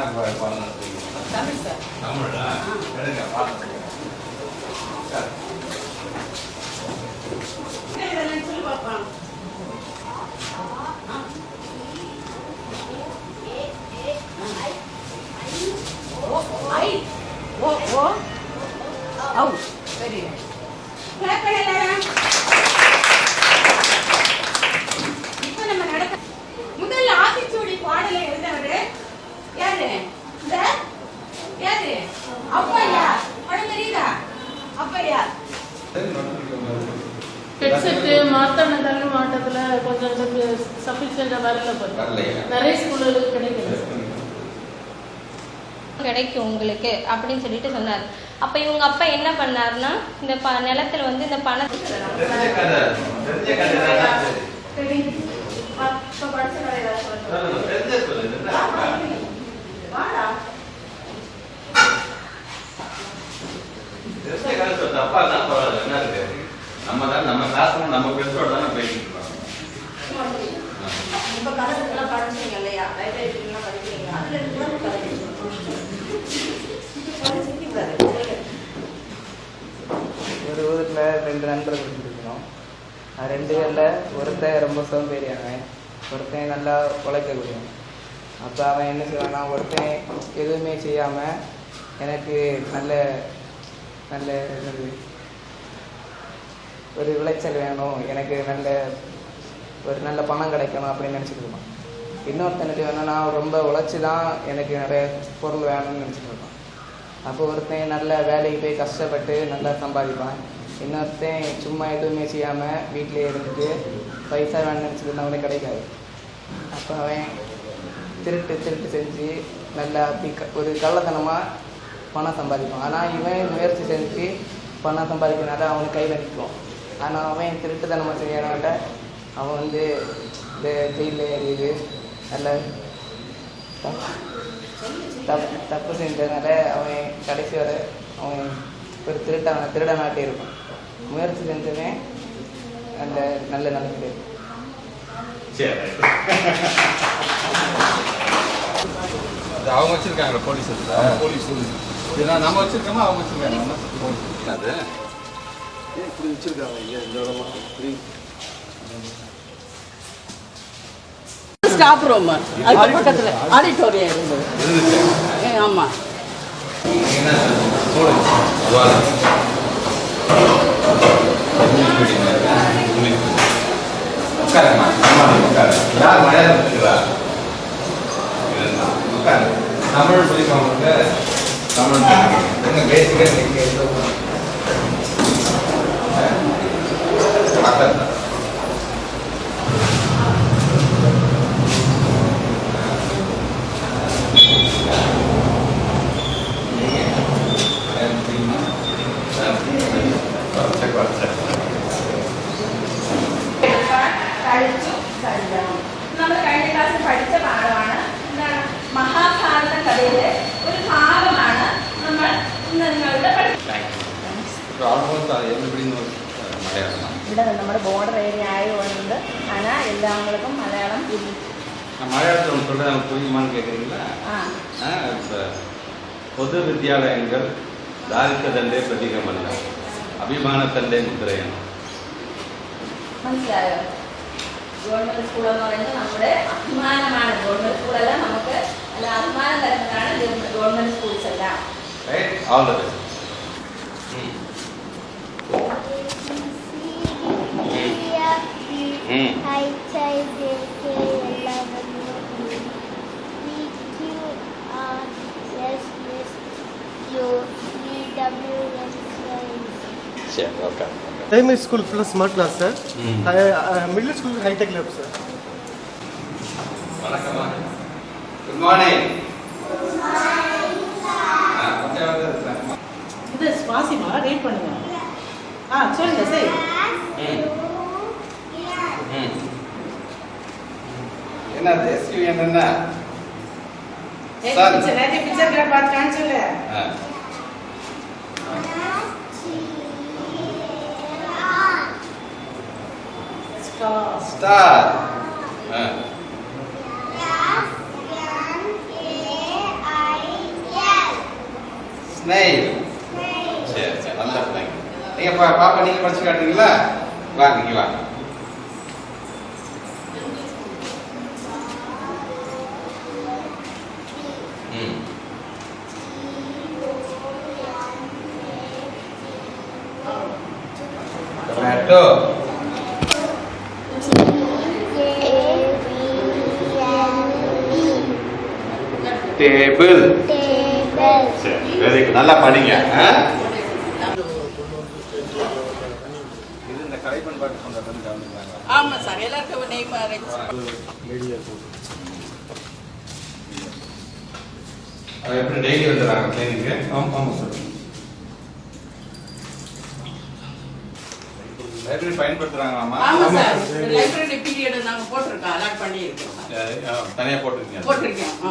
என்ன பாடம் நடத்துறீங்க? தமிழா எடுங்க பாடம் இப்ப ஹெட்செட்டு மாத்தானதான மாட்டத்துல கொஞ்சம் சஃபிஷியண்டா வரல? நிறைய ஸ்கூல்களுக்கு கிடைக்குது கிடைக்கும் உங்களுக்கு அப்படின்னு சொல்லிட்டு சொன்னார். அப்ப இவங்க அப்பா என்ன பண்ணாருன்னா இந்த ப நிலத்துல வந்து இந்த பணத்தை தெரிஞ்ச கதை தெரிஞ்ச கதை தான் சரி. இப்ப படிச்ச கதை ஏதாவது சொல்லுங்க. சொல்லணும், தெரிஞ்ச சொல்லு என்ன வாடா. தெரிஞ்ச கதை சொல்லு தப்பா தான் பரவாயில்ல என்ன இருக்கு நம்ம தான் நம்ம கிளாஸ்ல நம்ம ஃப்ரெண்ட்ஸோட தானே பேசிட்டு இருக்கோம் இப்ப கதைகள்லாம் படிச்சீங்க இல்லையா லைப்ரரிலாம் படிக்கிறீங்க ஒரு ஊரில் ரெண்டு நண்பர்கள் இருந்திருக்கணும் ரெண்டு பேரில் ஒருத்தன் ரொம்ப சோம்பேறியானவன் ஒருத்தன் நல்லா உழைக்கக்கூடியவன். அப்போ அவன் என்ன செய்வான்னா ஒருத்தன் எதுவுமே செய்யாமல் எனக்கு நல்ல நல்ல ஒரு விளைச்சல் வேணும் எனக்கு நல்ல ஒரு நல்ல பணம் கிடைக்கணும் அப்படின்னு நினச்சிட்டு இருப்பான். இன்னொருத்தன் என்ன நான் ரொம்ப உழைச்சி தான் எனக்கு நிறைய பொருள் வேணும்னு நினச்சிட்டு இருப்பான் அப்போ ஒருத்தன் நல்ல வேலைக்கு போய் கஷ்டப்பட்டு நல்லா சம்பாதிப்பான். இன்னொருத்தன் சும்மா எதுவுமே செய்யாமல் வீட்டிலே இருந்துட்டு பைசா வேணும்னு நினச்சிட்டு அவனுக்கு கிடைக்காது. அப்போ அவன் திருட்டு திருட்டு செஞ்சு நல்லா அப்படி க- ஒரு கள்ளத்தனமாக பணம் சம்பாதிப்பான். ஆனால் இவன் முயற்சி செஞ்சு பணம் சம்பாதிக்கிறனால அவனுக்கு கையில் நிற்கும் ஆனால் அவன் திருட்டுத்தனமாக செய்யறவன்ட்ட அவன் வந்து இந்த ஜெயிலில் ஏறியது நல்ல தப்பு தப்பு தப்பு செஞ்சதுனால அவன் கடைசி வரை அவன் ஒரு திருட்டான திருடனாட்டே இருப்பான். முயற்சி செஞ்சவன் அந்த நல்ல அது அவங்க வச்சிருக்காங்க போலீஸ் போலீஸ் நம்ம வச்சிருக்கோமா அவங்க வச்சிருக்காங்க அது? இப்படி வச்சிருக்காங்க? ஐயா இந்த இடமா இப்படி ஸ்டாஃப் ரூம் அது பக்கத்தில் ஆடிட்டோரியம் இருந்தது ஆமாம் தமிழ் ஆமா என்ன ഇവിടെ നമ്മുടെ ബോർഡർ ഏരിയ ആയതുകൊണ്ട് ആന എല്ലാവർക്കും മലയാളം மலையாளத்தில் சொல்கிறேன் எனக்கு புரியுமான்னு கேட்குறீங்களா பொது வித்தியாலயங்கள் தாரித்ததண்டே பிரதீகம் அல்ல അഭിമാനത്തന്റെ മുദ്രയാണ്. മനസ്സിലായോ? ഗവൺമെന്റ് സ്കൂൾ എന്ന് പറയുന്നത് നമ്മുടെ അഭിമാനമാണ്. ഗവൺമെന്റ് സ്കൂളല്ല നമുക്ക് അല്ല അഭിമാനം തരുന്നതാണ് ഗവൺമെന്റ് സ്കൂൾസ് എല്ലാം. ഓൾ ദ ബെസ്റ്റ് பெஸ்ட் ம் சரி ஓகே பிரைமரி ஸ்கூல் ஃபுல்லாக smart class sir middle school hi tech lab sir வணக்கம்மா. குட் மார்னிங் இது சுவாசிமா ரீட் பண்ணுங்க. ஆ சொல்லுங்க சரி என்ன? சார் நேத்து பிக்சர் கிராஃப் ஸ்டார் ஆ. ஸ்னைல் சரி சரி நல்ல பிள்ளைங்க பாப்பா நீங்கள் படிச்சு காட்டுறீங்களா? வாங்க நீங்கள் வாங்க. டொமேட்டோ டேபிள் சரி வெரி குட் நல்லா படிங்க ஆ? இது இந்த கலைப்பண் பாட்டு கொண்டாட்டம் வந்து கவனிக்கிறாங்க ஆமா சார் எல்லாருக்கும் அரேஞ்ச் அது எப்படி டெய்லி வந்துடுறாங்க கிளினிக்கு ஆமாம் சார். லைப்ரரி பயன்படுத்துறாங்களாமா ஆமா சார். லைப்ரரி பீரியட் நாங்க போட்டிருக்கோம் அலாட் பண்ணி இருக்கோம் தனியாக போட்டிருக்கீங்க. போட்டிருக்கேன். ஆ.